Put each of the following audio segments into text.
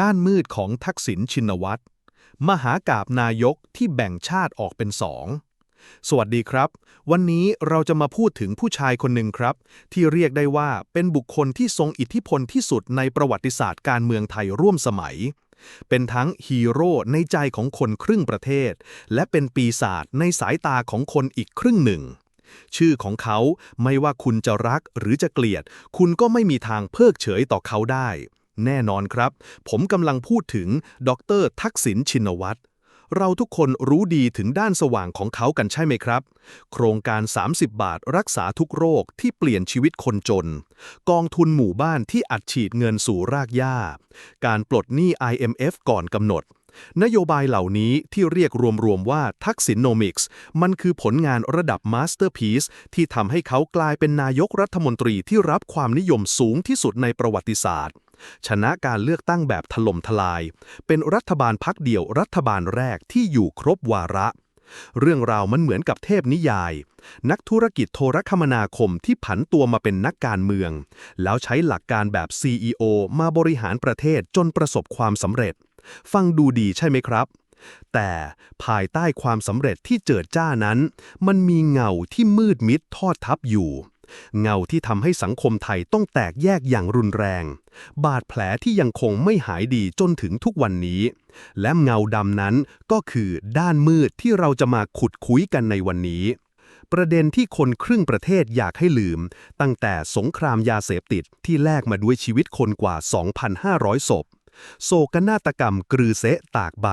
ด้านมืดของทักษิณชินวัตร มหากาบนายกที่แบ่งชาติออกเป็นสอง สวัสดีครับ วันนี้เราจะมาพูดถึงผู้ชายคนหนึ่งครับ ที่เรียกได้ว่าเป็นบุคคลที่ทรงอิทธิพลที่สุดในประวัติศาสตร์การเมืองไทยร่วมสมัย เป็นทั้งฮีโร่ในใจของคนครึ่งประเทศ และเป็นปีศาจในสายตาของคนอีกครึ่งหนึ่งชื่อของเขาไม่ว่าคุณจะรักหรือจะเกลียด คุณก็ไม่มีทางเพิกเฉยต่อเขาได้ แน่นอนครับ ผมกำลังพูดถึง ดร ทักษิณชินวัตรเราทุกคนรู้ดีถึงด้านสว่างของเขากันใช่ไหมครับ โครงการ 30 บาทรักษาทุกโรคที่เปลี่ยนชีวิตคนจน กองทุนหมู่บ้านที่อัดฉีดเงินสู่รากหญ้า การปลดหนี้ IMF ก่อนกำหนด นโยบายเหล่านี้ที่เรียกรวมๆว่าทักษิณโนมิกส์มันคือผลงานระดับมาสเตอร์พีซที่ทำให้เขากลายเป็นนายกรัฐมนตรีที่รับความนิยมสูงที่สุดในประวัติศาสตร์ ชนะการเลือกตั้งแบบถล่มทลาย เป็นรัฐบาลพักเดี่ยวรัฐบาลแรกที่อยู่ครบวาระ เรื่องราวมันเหมือนกับเทพนิยาย นักธุรกิจโทรคมนาคมที่ผันตัวมาเป็นนักการเมือง แล้วใช้หลักการแบบ CEO มาบริหารประเทศจนประสบความสำเร็จ ฟังดูดีใช่ไหมครับแต่ภายใต้ความสำเร็จที่เจิดจ้านั้น มันมีเงาที่มืดมิดทอดทับอยู่ เงาที่ทำให้สังคมไทยต้องแตกแยกอย่างรุนแรง บาดแผลที่ยังคงไม่หายดีจนถึงทุกวันนี้ และเงาดำนั้นก็คือด้านมืดที่เราจะมาขุดคุยกันในวันนี้ ประเด็นที่คนครึ่งประเทศอยากให้ลืม ตั้งแต่สงครามยาเสพติดที่แลกมาด้วยชีวิตคนกว่า 2,500 ศพ โศกนาฏกรรมกรือเซะตากใบ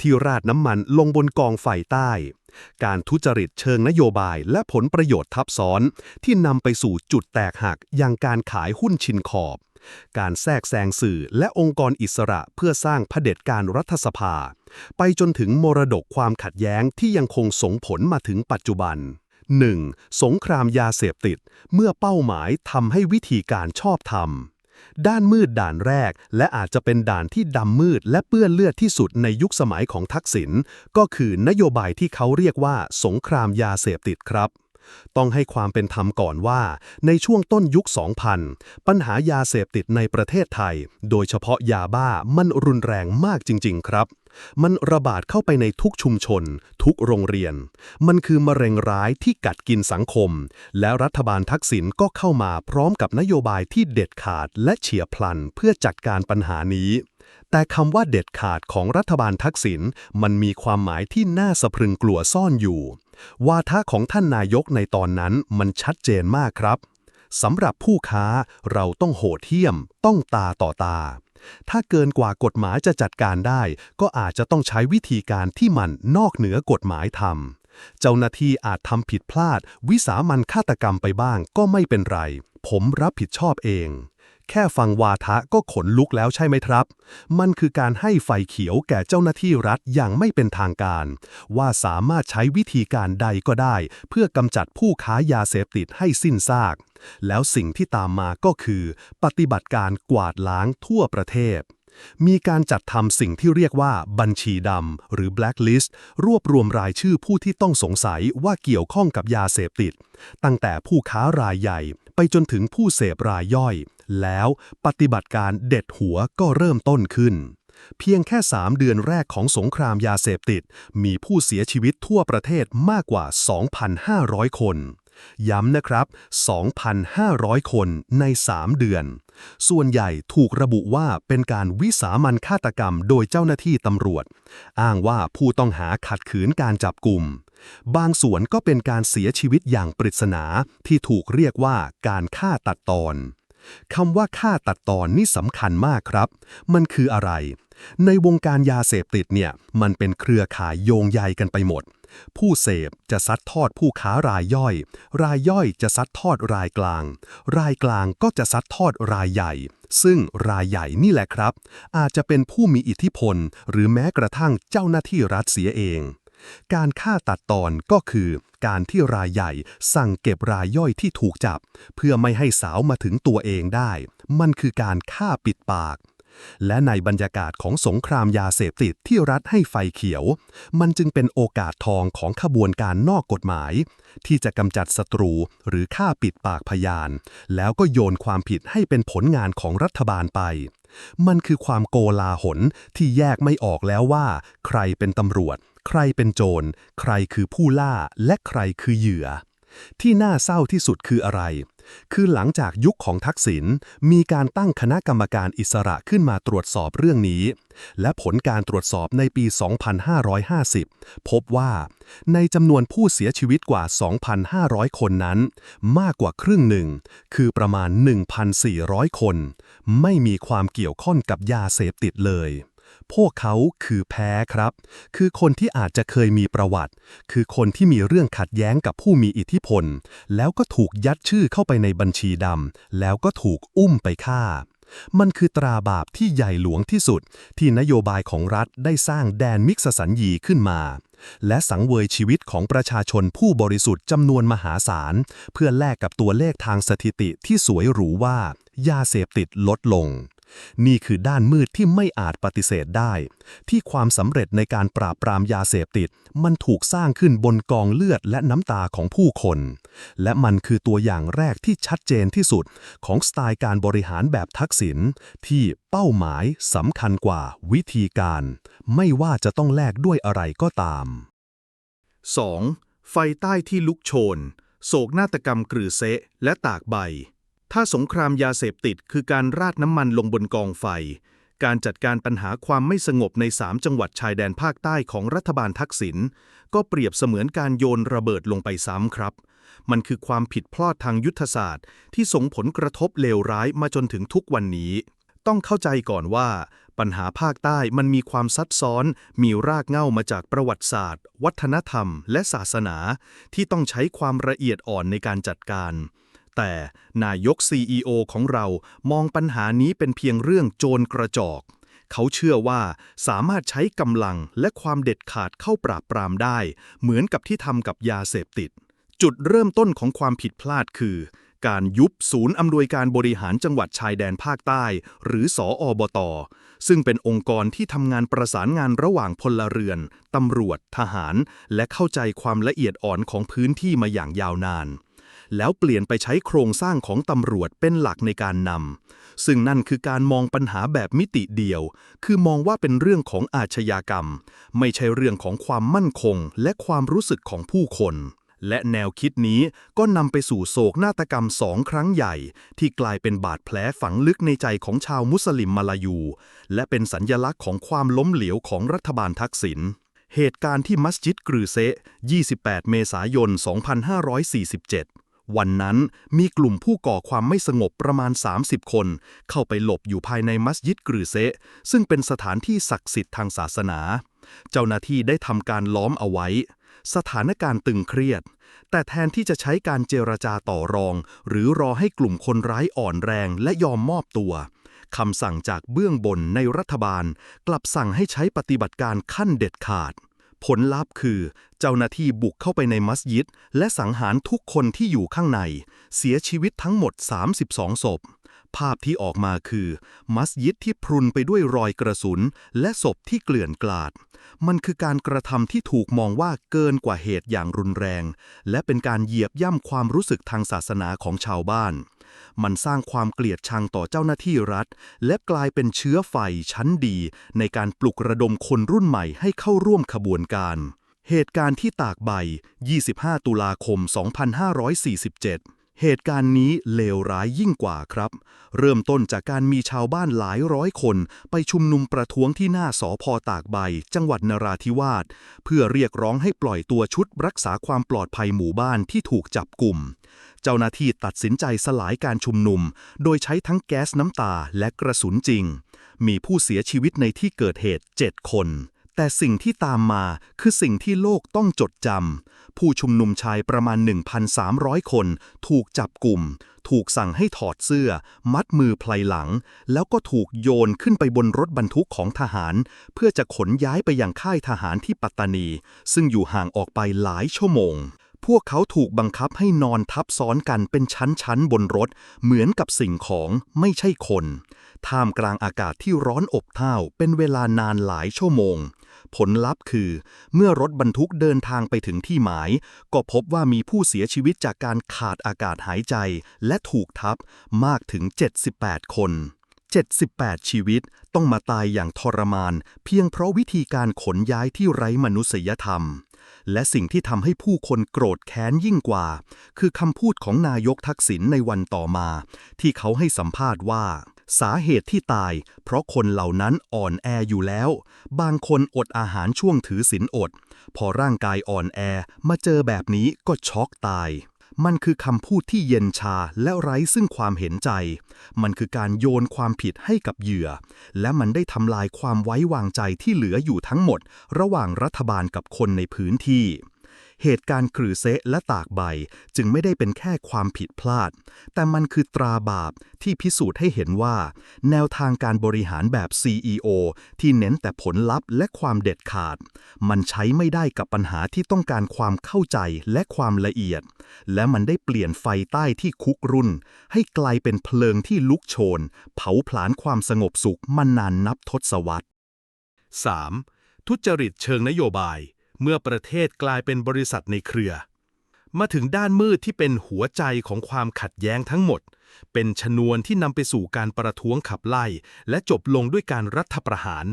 ที่ราดน้ำมันลงบนกองไฟใต้ การทุจริตเชิงนโยบายและผลประโยชน์ทับซ้อน ที่นำไปสู่จุดแตกหักอย่างการขายหุ้นชินขอบ การแทรกแซงสื่อและองค์กรอิสระเพื่อสร้างเผด็จการรัฐสภา ไปจนถึงมรดกความขัดแย้งที่ยังคงส่งผลมาถึงปัจจุบัน 1. สงครามยาเสพติด เมื่อเป้าหมายทำให้วิธีการชอบธรรม ด้านมืดด่านแรก และอาจจะเป็นด่านที่ดำมืดและเปื้อนเลือดที่สุดในยุคสมัยของทักษิณก็คือนโยบายที่เขาเรียกว่า สงครามยาเสพติดครับต้องให้ความเป็นธรรมก่อนว่า ในช่วงต้นยุค 2000 ปัญหายาเสพติดในประเทศไทย โดยเฉพาะยาบ้ามันรุนแรงมากจริง ๆ ครับ มันระบาดเข้าไปในทุกชุมชน ทุกโรงเรียน มันคือมะเร็งร้ายที่กัดกินสังคม และรัฐบาลทักษิณก็เข้ามาพร้อมกับนโยบายที่เด็ดขาดและเฉียบพลันเพื่อจัดการปัญหานี้ แต่คำว่าเด็ดขาดของรัฐบาลทักษิณมันมีความหมายที่น่าสะพรึงกลัวซ่อนอยู่วาทะของท่านนายกในตอนนั้นมันชัดเจนมากครับสำหรับผู้ค้าเราต้องโหดเหี้ยม ต้องตาต่อตา ถ้าเกินกว่ากฎหมายจะจัดการได้ ก็อาจจะต้องใช้วิธีการที่มันนอกเหนือกฎหมายทำเจ้าหน้าที่อาจทำผิดพลาด วิสามันฆาตกรรมไปบ้างก็ไม่เป็นไร ผมรับผิดชอบเอง แค่ฟังวาทะก็ขนลุกแล้วใช่ไหมครับ มันคือการให้ไฟเขียวแก่เจ้าหน้าที่รัฐอย่างไม่เป็นทางการ ว่าสามารถใช้วิธีการใดก็ได้ เพื่อกำจัดผู้ค้ายาเสพติดให้สิ้นซาก แล้วสิ่งที่ตามมาก็คือ ปฏิบัติการกวาดล้างทั่วประเทศมีการจัดทำสิ่งที่เรียกว่าบัญชีดำหรือ blacklist รวบรวมรายชื่อผู้ที่ต้องสงสัยว่าเกี่ยวข้องกับยาเสพติด ตั้งแต่ผู้ค้ารายใหญ่ ไปจนถึงผู้เสพรายย่อย แล้วปฏิบัติการเด็ดหัวก็เริ่มต้นขึ้น เพียงแค่ 3 เดือนแรกของสงครามยาเสพติด มีผู้เสียชีวิตทั่วประเทศมากกว่า 2,500 คน ย้ำนะครับ 2,500 คนใน 3 เดือน ส่วนใหญ่ถูกระบุว่าเป็นการวิสามันฆาตกรรมโดยเจ้าหน้าที่ตำรวจ อ้างว่าผู้ต้องหาขัดขืนการจับกลุ่ม บางส่วนก็เป็นการเสียชีวิตอย่างปริศนาที่ถูกเรียกว่าการฆ่าตัดตอนคำว่าฆ่าตัดตอนนี่สำคัญมากครับ มันคืออะไร ในวงการยาเสพติดเนี่ยมันเป็นเครือข่ายโยงใยกันไปหมด ผู้เสพจะซัดทอดผู้ค้ารายย่อย รายย่อยจะซัดทอดรายกลาง รายกลางก็จะซัดทอดรายใหญ่ ซึ่งรายใหญ่นี่แหละครับ อาจจะเป็นผู้มีอิทธิพล หรือแม้กระทั่งเจ้าหน้าที่รัฐเสียเอง การฆ่าตัดตอนก็คือ การที่รายใหญ่สั่งเก็บรายย่อยที่ถูกจับ เพื่อไม่ให้สาวมาถึงตัวเองได้ มันคือการฆ่าปิดปาก และในบรรยากาศของสงครามยาเสพติดที่รัฐให้ไฟเขียว มันจึงเป็นโอกาสทองของขบวนการนอกกฎหมาย ที่จะกำจัดศัตรูหรือฆ่าปิดปากพยาน แล้วก็โยนความผิดให้เป็นผลงานของรัฐบาลไปมันคือความโกลาหลที่แยกไม่ออกแล้วว่า ใครเป็นตำรวจ ใครเป็นโจร ใครคือผู้ล่า และใครคือเหยื่อ ที่น่าเศร้าที่สุดคืออะไร คือหลังจากยุคของทักษิณมีการตั้งคณะกรรมการอิสระขึ้นมาตรวจสอบเรื่องนี้ และผลการตรวจสอบในปี 2550 พบว่า ในจำนวนผู้เสียชีวิตกว่า 2,500 คนนั้น มากกว่าครึ่งหนึ่ง คือประมาณ 1,400 คน ไม่มีความเกี่ยวข้องกับยาเสพติดเลย พวกเขาคือแพ้ครับ คือคนที่อาจจะเคยมีประวัติ คือคนที่มีเรื่องขัดแย้งกับผู้มีอิทธิพล แล้วก็ถูกยัดชื่อเข้าไปในบัญชีดำแล้วก็ถูกอุ้มไปฆ่า มันคือตราบาปที่ใหญ่หลวงที่สุด ที่นโยบายของรัฐได้สร้างแดนมิกซสัญญีขึ้นมา และสังเวยชีวิตของประชาชนผู้บริสุทธิ์จำนวนมหาศาล เพื่อแลกกับตัวเลขทางสถิติที่สวยหรูว่ายาเสพติดลดลง นี่คือด้านมืดที่ไม่อาจปฏิเสธได้ ที่ความสำเร็จในการปราบปรามยาเสพติด มันถูกสร้างขึ้นบนกองเลือดและน้ำตาของผู้คน และมันคือตัวอย่างแรกที่ชัดเจนที่สุดของสไตล์การบริหารแบบทักษิณที่เป้าหมายสำคัญกว่าวิธีการ ไม่ว่าจะต้องแลกด้วยอะไรก็ตาม 2. ไฟใต้ที่ลุกโชน โศกนาฏกรรมกรือเซะและตากใบ ถ้าสงครามยาเสพติดคือการราดน้ำมันลงบนกองไฟ การจัดการปัญหาความไม่สงบใน 3 จังหวัดชายแดนภาคใต้ของรัฐบาลทักษิณก็เปรียบเสมือนการโยนระเบิดลงไปซ้ำครับ มันคือความผิดพลาดทางยุทธศาสตร์ ที่ส่งผลกระทบเลวร้ายมาจนถึงทุกวันนี้ ต้องเข้าใจก่อนว่า ปัญหาภาคใต้มันมีความซับซ้อน มีรากเหง้ามาจากประวัติศาสตร์ วัฒนธรรม และศาสนา ที่ต้องใช้ความละเอียดอ่อนในการจัดการ แต่นายก CEO ของเรามองปัญหานี้เป็นเพียงเรื่องโจรกระจอก เขาเชื่อว่าสามารถใช้กำลังและความเด็ดขาดเข้าปราบปรามได้ เหมือนกับที่ทำกับยาเสพติด จุดเริ่มต้นของความผิดพลาดคือ การยุบศูนย์อำนวยการบริหารจังหวัดชายแดนภาคใต้ หรือสออบต ซึ่งเป็นองค์กรที่ทำงานประสานงานระหว่างพลเรือนตำรวจ ทหาร และเข้าใจความละเอียดอ่อนของพื้นที่มาอย่างยาวนาน แล้วเปลี่ยนไปใช้โครงสร้างของตำรวจเป็นหลักในการนำ ซึ่งนั่นคือการมองปัญหาแบบมิติเดียว คือมองว่าเป็นเรื่องของอาชญากรรม ไม่ใช่เรื่องของความมั่นคง และความรู้สึกของผู้คนและแนวคิดนี้ก็นำไปสู่โศกนาฏกรรมสองครั้งใหญ่ ที่กลายเป็นบาดแผลฝังลึกในใจของชาวมุสลิมมาลายู และเป็นสัญญลักษณ์ของความล้มเหลวของรัฐบาลทักษิณเหตุการณ์ที่มัสยิดกรือเซะ 28 เมษายน 2547 วันนั้นมีกลุ่มผู้ก่อความไม่สงบประมาณ 30 คน เข้าไปหลบอยู่ภายในมัสยิดกรือเซะซึ่งเป็นสถานที่ศักดิ์สิทธิ์ทางศาสนา เจ้าหน้าที่ได้ทำการล้อมเอาไว้ สถานการณ์ตึงเครียด แต่แทนที่จะใช้การเจรจาต่อรอง หรือรอให้กลุ่มคนร้ายอ่อนแรงและยอมมอบตัวคำสั่งจากเบื้องบนในรัฐบาล กลับสั่งให้ใช้ปฏิบัติการขั้นเด็ดขาด ผลลัพธ์คือ เจ้าหน้าที่บุกเข้าไปในมัสยิด และสังหารทุกคนที่อยู่ข้างใน เสียชีวิตทั้งหมด 32ศพ ภาพที่ออกมาคือ มัสยิดที่พรุนไปด้วยรอยกระสุน และศพที่เกลื่อนกลาด มันคือการกระทำที่ถูกมองว่าเกินกว่าเหตุอย่างรุนแรง และเป็นการเหยียบย่ำความรู้สึกทางศาสนาของชาวบ้าน มันสร้างความเกลียดชังต่อเจ้าหน้าที่รัฐ และกลายเป็นเชื้อไฟชั้นดี ในการปลุกระดมคนรุ่นใหม่ให้เข้าร่วมขบวนการ เหตุการณ์ที่ตากใบ 25 ตุลาคม 2547 เหตุการณ์นี้เลวร้ายยิ่งกว่าครับ เริ่มต้นจากการมีชาวบ้านหลายร้อยคน ไปชุมนุมประท้วงที่หน้าสอพอตากใบ จังหวัดนราธิวาสเพื่อเรียกร้องให้ปล่อยตัวชุดรักษาความปลอดภัยหมู่บ้านที่ถูกจับกลุ่ม เจ้าหน้าที่ตัดสินใจสลายการชุมนุม โดยใช้ทั้งแก๊สน้ำตาและกระสุนจริง มีผู้เสียชีวิตในที่เกิดเหตุ 7 คน แต่สิ่งที่ตามมาคือสิ่งที่โลกต้องจดจำ ผู้ชุมนุมชายประมาณ 1,300 คน ถูกจับกลุ่ม ถูกสั่งให้ถอดเสื้อ มัดมือไพลหลัง แล้วก็ถูกโยนขึ้นไปบนรถบรรทุกของทหาร เพื่อจะขนย้ายไปยังค่ายทหารที่ปัตตานี ซึ่งอยู่ห่างออกไปหลายชั่วโมงพวกเขาถูกบังคับให้นอนทับซ้อนกันเป็นชั้นๆบนรถ เหมือนกับสิ่งของไม่ใช่คน ท่ามกลางอากาศที่ร้อนอบอ้าวเป็นเวลานานหลายชั่วโมง ผลลัพธ์คือ เมื่อรถบรรทุกเดินทางไปถึงที่หมาย ก็พบว่ามีผู้เสียชีวิตจากการขาดอากาศหายใจ และถูกทับมากถึง 78 คน 78 ชีวิตต้องมาตายอย่างทรมาน เพียงเพราะวิธีการขนย้ายที่ไร้มนุษยธรรม และสิ่งที่ทำให้ผู้คนโกรธแค้นยิ่งกว่า คือคำพูดของนายกทักษิณในวันต่อมา ที่เขาให้สัมภาษณ์ว่า สาเหตุที่ตาย เพราะคนเหล่านั้นอ่อนแออยู่แล้ว บางคนอดอาหารช่วงถือศีลอด พอร่างกายอ่อนแอมาเจอแบบนี้ก็ช็อกตาย มันคือคำพูดที่เย็นชาและไร้ซึ่งความเห็นใจ มันคือการโยนความผิดให้กับเหยื่อ และมันได้ทำลายความไว้วางใจที่เหลืออยู่ทั้งหมด ระหว่างรัฐบาลกับคนในพื้นที่ เหตุการณ์กรือเซะและตากใบจึงไม่ได้เป็นแค่ความผิดพลาด แต่มันคือตราบาปที่พิสูจน์ให้เห็นว่า แนวทางการบริหารแบบ CEO ที่เน้นแต่ผลลัพธ์และความเด็ดขาด มันใช้ไม่ได้กับปัญหาที่ต้องการความเข้าใจและความละเอียด และมันได้เปลี่ยนไฟใต้ที่คุกรุ่น ให้กลายเป็นเพลิงที่ลุกโชน เผาผลาญความสงบสุขมานานนับทศวรรษ 3. ทุจริตเชิงนโยบาย เมื่อประเทศกลายเป็นบริษัทในเครือ มาถึงด้านมืดที่เป็นหัวใจของความขัดแย้งทั้งหมด เป็นชนวนที่นำไปสู่การประท้วงขับไล่ และจบลงด้วยการรัฐประหาร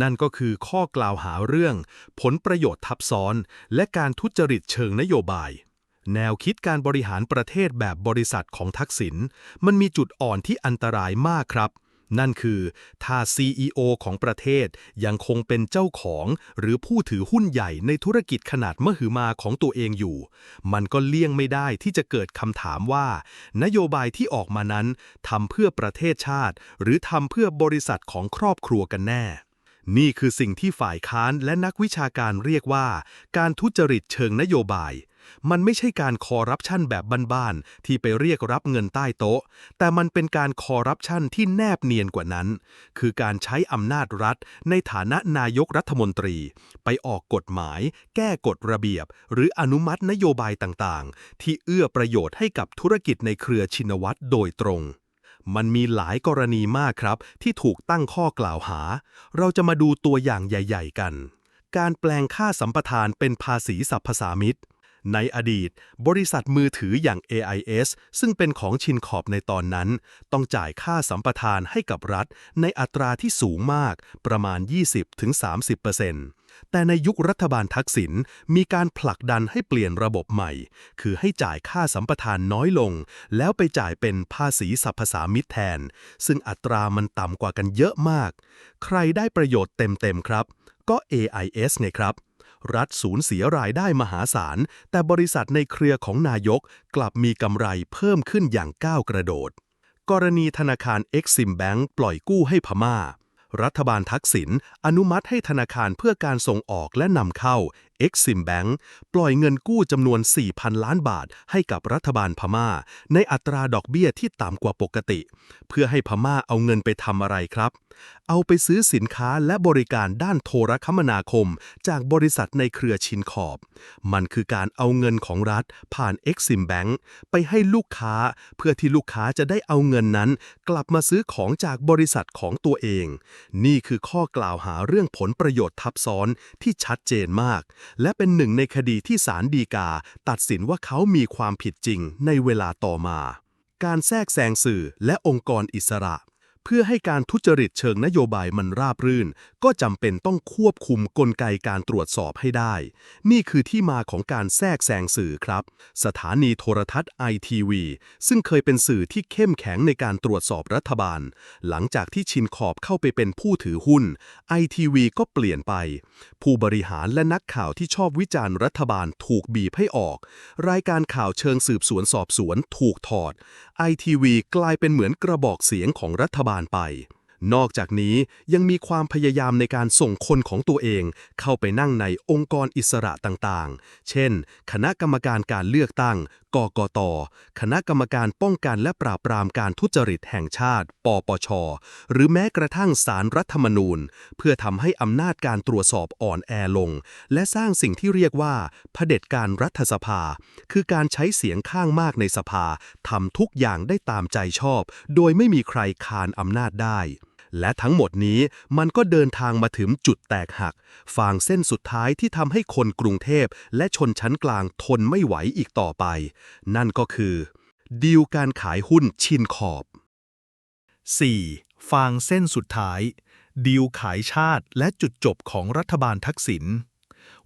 นั่นก็คือข้อกล่าวหาเรื่อง ผลประโยชน์ทับซ้อน และการทุจริตเชิงนโยบายแนวคิดการบริหารประเทศแบบบริษัทของทักษิณมันมีจุดอ่อนที่อันตรายมากครับ นั่นคือถ้า CEO ของประเทศยังคงเป็นเจ้าของ หรือผู้ถือหุ้นใหญ่ในธุรกิจขนาดมหึมาของตัวเองอยู่ มันก็เลี่ยงไม่ได้ที่จะเกิดคำถามว่า นโยบายที่ออกมานั้นทำเพื่อประเทศชาติ หรือทำเพื่อบริษัทของครอบครัวกันแน่นี่คือสิ่งที่ฝ่ายค้านและนักวิชาการเรียกว่า การทุจริตเชิงนโยบาย มันไม่ใช่การคอร์รัปชันแบบบ้านๆที่ไปเรียกรับเงินใต้โต๊ะ แต่มันเป็นการคอร์รัปชันที่แนบเนียนกว่านั้น คือการใช้อำนาจรัฐ ในฐานะนายกรัฐมนตรี ไปออกกฎหมาย แก้กฎระเบียบ หรืออนุมัตินโยบายต่างๆ ที่เอื้อประโยชน์ให้กับธุรกิจในเครือชินวัตรโดยตรงมันมีหลายกรณีมากครับ ที่ถูกตั้งข้อกล่าวหา เราจะมาดูตัวอย่างใหญ่ ๆ กัน การแปลงค่าสัมปทานเป็นภาษีสรรพสามิต ในอดีต บริษัทมือถืออย่าง AIS ซึ่งเป็นของชินขอบในตอนนั้น ต้องจ่ายค่าสัมปทานให้กับรัฐ ในอัตราที่สูงมาก ประมาณ 20-30%แต่ในยุครัฐบาลทักษิณมีการผลักดันให้เปลี่ยนระบบใหม่ คือให้จ่ายค่าสัมปทานน้อยลง แล้วไปจ่ายเป็นภาษีสรรพสามิตแทน ซึ่งอัตรามันต่ำกว่ากันเยอะมาก ใครได้ประโยชน์เต็มๆครับ ก็ AIS ไงครับ รัฐสูญเสียรายได้มหาศาล แต่บริษัทในเครือของนายกกลับมีกำไรเพิ่มขึ้นอย่างก้าวกระโดด กรณีธนาคาร Exim Bank ปล่อยกู้ให้พม่า รัฐบาลทักษิณอนุมัติให้ธนาคารเพื่อการส่งออกและนำเข้า Exim Bank ปล่อยเงินกู้จำนวน 4,000 ล้านบาทให้กับรัฐบาลพม่า ในอัตราดอกเบี้ยที่ต่ำกว่าปกติ เพื่อให้พม่าเอาเงินไปทำอะไรครับ เอาไปซื้อสินค้าและบริการด้านโทรคมนาคม จากบริษัทในเครือชินขอบ มันคือการเอาเงินของรัฐผ่าน Exim Bank ไปให้ลูกค้า เพื่อที่ลูกค้าจะได้เอาเงินนั้น กลับมาซื้อของจากบริษัทของตัวเอง นี่คือข้อกล่าวหาเรื่องผลประโยชน์ทับซ้อนที่ชัดเจนมากและเป็นหนึ่งในคดีที่ศาลฎีกา ตัดสินว่าเขามีความผิดจริงในเวลาต่อมา การแทรกแซงสื่อและองค์กรอิสระ พื่อให้การทุจริตเชิงนโยบายมันราบรื่น ก็จำเป็นต้องควบคุมกลไกการตรวจสอบให้ได้ นี่คือที่มาของการแทรกแซงสื่อครับ สถานีโทรทัศน์ ITV ซึ่งเคยเป็นสื่อที่เข้มแข็งในการตรวจสอบรัฐบาล หลังจากที่ชินขอบเข้าไปเป็นผู้ถือหุ้น ITV ก็เปลี่ยนไป ผู้บริหารและนักข่าวที่ชอบวิจารณ์รัฐบาลถูกบีบให้ออก รายการข่าวเชิงสืบสวนสอบสวนถูกถอด ITV กลายเป็นเหมือนกระบอกเสียงของรัฐบาลไป นอกจากนี้ยังมีความพยายามในการส่งคนของตัวเอง เข้าไปนั่งในองค์กรอิสระต่างๆ เช่น คณะกรรมการการเลือกตั้งกกต คณะกรรมการป้องกันและปราบปรามการทุจริตแห่งชาติ ปปช หรือแม้กระทั่งสารรัฐธรรมนูญ เพื่อทำให้อำนาจการตรวจสอบอ่อนแอลง และสร้างสิ่งที่เรียกว่าเผด็จการรัฐสภา คือการใช้เสียงข้างมากในสภาทำทุกอย่างได้ตามใจชอบ โดยไม่มีใครคานอำนาจได้ และทั้งหมดนี้มันก็เดินทางมาถึงจุดแตกหัก ฟางเส้นสุดท้ายที่ทำให้คนกรุงเทพและชนชั้นกลางทนไม่ไหวอีกต่อไป นั่นก็คือ ดีลการขายหุ้นชินขอบ 4. ฟางเส้นสุดท้าย ดีลขายชาติและจุดจบของรัฐบาลทักษิณ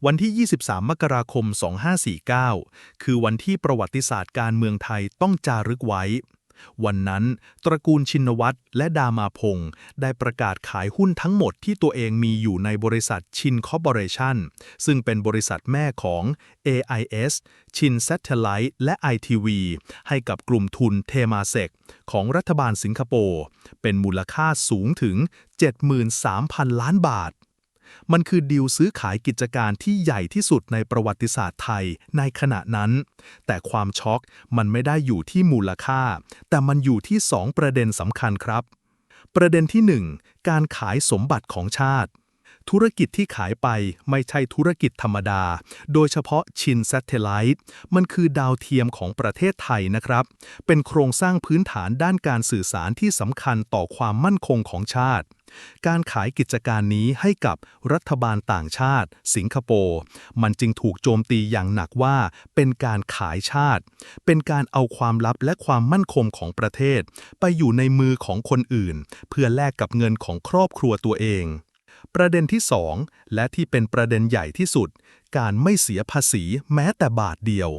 วันที่ 23 มกราคม 2549 คือวันที่ประวัติศาสตร์การเมืองไทยต้องจารึกไว้ วันนั้นตระกูลชินวัตรและดามาพงศ์ได้ประกาศขายหุ้นทั้งหมดที่ตัวเองมีอยู่ในบริษัทชินคอร์ปอเรชั่นซึ่งเป็นบริษัทแม่ของ AIS ชิน Satellite และ ITV ให้กับกลุ่มทุนเทมาเซกของรัฐบาลสิงคโปร์ เป็นมูลค่าสูงถึง 73,000 ล้านบาท มันคือดีลซื้อขายกิจการที่ใหญ่ที่สุดในประวัติศาสตร์ไทยในขณะนั้น แต่ความช็อกมันไม่ได้อยู่ที่มูลค่า แต่มันอยู่ที่ 2 ประเด็นสำคัญครับ ประเด็นที่ 1 การขายสมบัติของชาติ ธุรกิจที่ขายไปไม่ใช่ธุรกิจธรรมดา โดยเฉพาะชิน Satellite มันคือดาวเทียมของประเทศไทยนะครับ เป็นโครงสร้างพื้นฐานด้านการสื่อสารที่สำคัญต่อความมั่นคงของชาติ การขายกิจการนี้ให้กับรัฐบาลต่างชาติ สิงคโปร์มันจึงถูกโจมตีอย่างหนักว่า เป็นการขายชาติ เป็นการเอาความลับและความมั่นคงของประเทศ ไปอยู่ในมือของคนอื่น เพื่อแลกกับเงินของครอบครัวตัวเอง ประเด็นที่ 2 และที่เป็นประเด็นใหญ่ที่สุด การไม่เสียภาษีแม้แต่บาทเดียว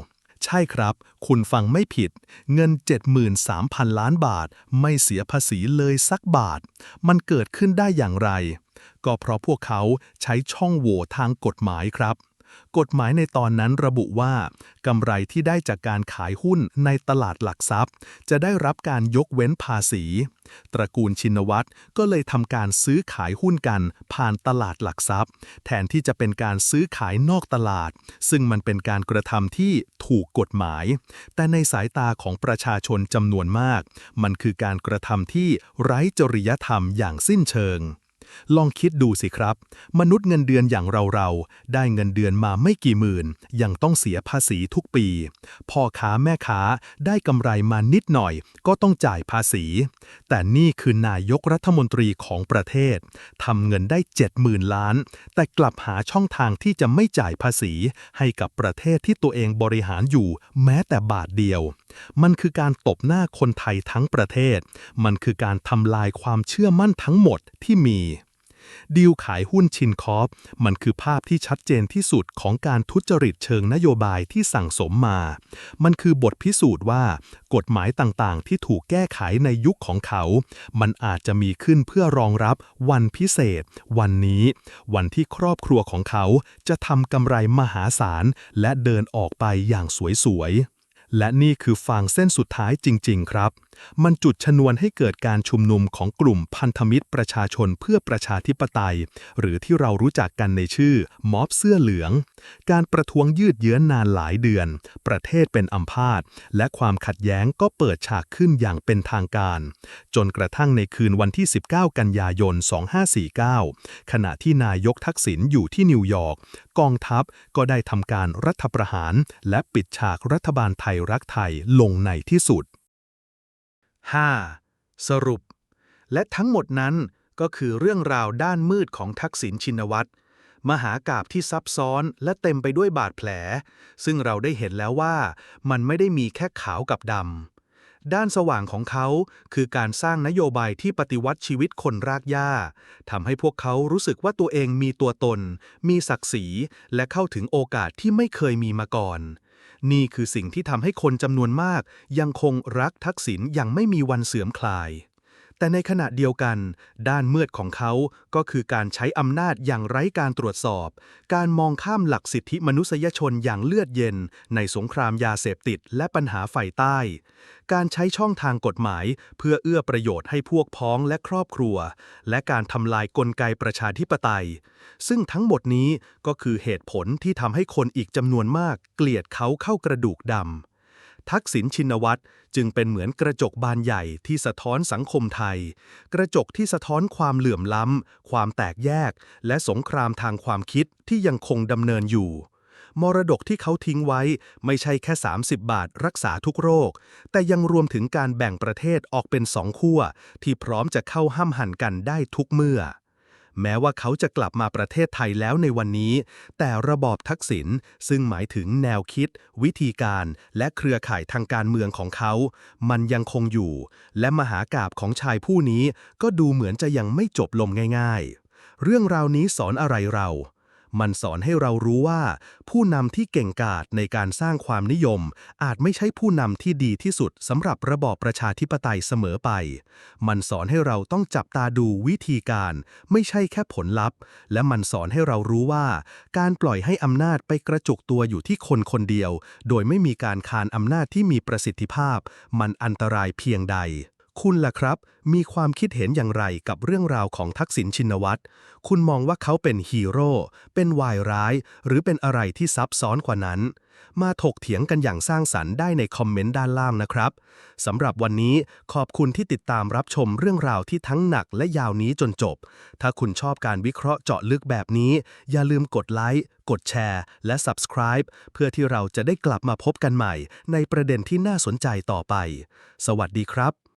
ใช่ครับ คุณฟังไม่ผิด เงิน 73,000 ล้านบาท ไม่เสียภาษีเลยสักบาท มันเกิดขึ้นได้อย่างไร ก็เพราะพวกเขาใช้ช่องโหว่ทางกฎหมายครับ กฎหมายในตอนนั้นระบุว่ากำไรที่ได้จากการขายหุ้นในตลาดหลักทรัพย์ จะได้รับการยกเว้นภาษี ตระกูลชินวัตรก็เลยทำการซื้อขายหุ้นกัน ผ่านตลาดหลักทรัพย์ แทนที่จะเป็นการซื้อขายนอกตลาด ซึ่งมันเป็นการกระทำที่ถูกกฎหมาย แต่ในสายตาของประชาชนจำนวนมาก มันคือการกระทำที่ไร้จริยธรรมอย่างสิ้นเชิง ลองคิดดูสิครับ มนุษย์เงินเดือนอย่างเราๆ ได้เงินเดือนมาไม่กี่หมื่น ยังต้องเสียภาษีทุกปี พ่อค้าแม่ค้าได้กำไรมานิดหน่อย ก็ต้องจ่ายภาษี แต่นี่คือนายกรัฐมนตรีของประเทศทำเงินได้ 70,000 ล้าน แต่กลับหาช่องทางที่จะไม่จ่ายภาษี ให้กับประเทศที่ตัวเองบริหารอยู่ แม้แต่บาทเดียว มันคือการตบหน้าคนไทยทั้งประเทศ มันคือการทำลายความเชื่อมั่นทั้งหมดที่มี ดีลขายหุ้นชินคอร์ปมันคือภาพที่ชัดเจนที่สุดของการทุจริตเชิงนโยบายที่สั่งสมมา มันคือบทพิสูจน์ว่า กฎหมายต่างๆ ที่ถูกแก้ไขในยุคของเขา มันอาจจะมีขึ้นเพื่อรองรับวันพิเศษ วันนี้ วันที่ครอบครัวของเขาจะทำกำไรมหาศาล และเดินออกไปอย่างสวยๆและนี่คือฟางเส้นสุดท้ายจริง ๆ ครับมันจุดชนวนให้เกิดการชุมนุมของกลุ่มพันธมิตรประชาชนเพื่อประชาธิปไตย หรือที่เรารู้จักกันในชื่อม็อบเสื้อเหลือง การประท้วงยืดเยื้อนนานหลายเดือน ประเทศเป็นอัมพาตและความขัดแย้งก็เปิดฉากขึ้นอย่างเป็นทางการ จนกระทั่งในคืนวันที่ 19 กันยายน 2549 ขณะที่นายกทักษิณอยู่ที่นิวยอร์กกองทัพก็ได้ทำการรัฐประหาร และปิดฉากรัฐบาลไทยรักไทยลงในที่สุด 5. สรุป และทั้งหมดนั้นก็คือเรื่องราวด้านมืดของทักษิณชินวัตรมหากาบที่ซับซ้อนและเต็มไปด้วยบาดแผล ซึ่งเราได้เห็นแล้วว่ามันไม่ได้มีแค่ขาวกับดำ ด้านสว่างของเขาคือการสร้างนโยบายที่ปฏิวัติชีวิตคนรากหญ้าทำให้พวกเขารู้สึกว่าตัวเองมีตัวตน มีศักดิ์ศรี และเข้าถึงโอกาสที่ไม่เคยมีมาก่อน นี่คือสิ่งที่ทำให้คนจำนวนมาก ยังคงรักทักษิณอย่างไม่มีวันเสื่อมคลาย แต่ในขณะเดียวกัน ด้านมืดของเขาก็คือการใช้อำนาจอย่างไร้การตรวจสอบ การมองข้ามหลักสิทธิมนุษยชนอย่างเลือดเย็น ในสงครามยาเสพติดและปัญหาไฟใต้ การใช้ช่องทางกฎหมาย เพื่อเอื้อประโยชน์ให้พวกพ้องและครอบครัว และการทำลายกลไกประชาธิปไตย ซึ่งทั้งหมดนี้ก็คือเหตุผลที่ทำให้คนอีกจำนวนมาก เกลียดเขาเข้ากระดูกดำ ทักษิณชินวัตรจึงเป็นเหมือนกระจกบานใหญ่ที่สะท้อนสังคมไทย กระจกที่สะท้อนความเหลื่อมล้ำ ความแตกแยก และสงครามทางความคิดที่ยังคงดำเนินอยู่ มรดกที่เขาทิ้งไว้ไม่ใช่แค่ 30 บาทรักษาทุกโรค แต่ยังรวมถึงการแบ่งประเทศออกเป็นสองขั้วที่พร้อมจะเข้าห้ำหั่นกันได้ทุกเมื่อ แม้ว่าเขาจะกลับมาประเทศไทยแล้วในวันนี้ แต่ระบอบทักษิณซึ่งหมายถึงแนวคิด วิธีการและเครือข่ายทางการเมืองของเขา มันยังคงอยู่ และมหากาบของชายผู้นี้ก็ดูเหมือนจะยังไม่จบลงง่าย ๆ เรื่องราวนี้สอนอะไรเรา มันสอนให้เรารู้ว่า ผู้นำที่เก่งกาจในการสร้างความนิยม อาจไม่ใช่ผู้นำที่ดีที่สุดสำหรับระบอบประชาธิปไตยเสมอไป มันสอนให้เราต้องจับตาดูวิธีการ ไม่ใช่แค่ผลลัพธ์ และมันสอนให้เรารู้ว่า การปล่อยให้อำนาจไปกระจุกตัวอยู่ที่คนคนเดียว โดยไม่มีการคานอำนาจที่มีประสิทธิภาพ มันอันตรายเพียงใด คุณล่ะครับ มีความคิดเห็นอย่างไรกับเรื่องราวของทักษิณชินวัตร คุณมองว่าเขาเป็นฮีโร่ เป็นวายร้าย หรือเป็นอะไรที่ซับซ้อนกว่านั้น มาถกเถียงกันอย่างสร้างสรรค์ได้ในคอมเมนต์ด้านล่างนะครับ สำหรับวันนี้ขอบคุณที่ติดตามรับชมเรื่องราวที่ทั้งหนักและยาวนี้จนจบ ถ้าคุณชอบการวิเคราะห์เจาะลึกแบบนี้ อย่าลืมกดไลค์ กดแชร์ และ Subscribe เพื่อที่เราจะได้กลับมาพบกันใหม่ ในประเด็นที่น่าสนใจต่อไป สวัสดีครับ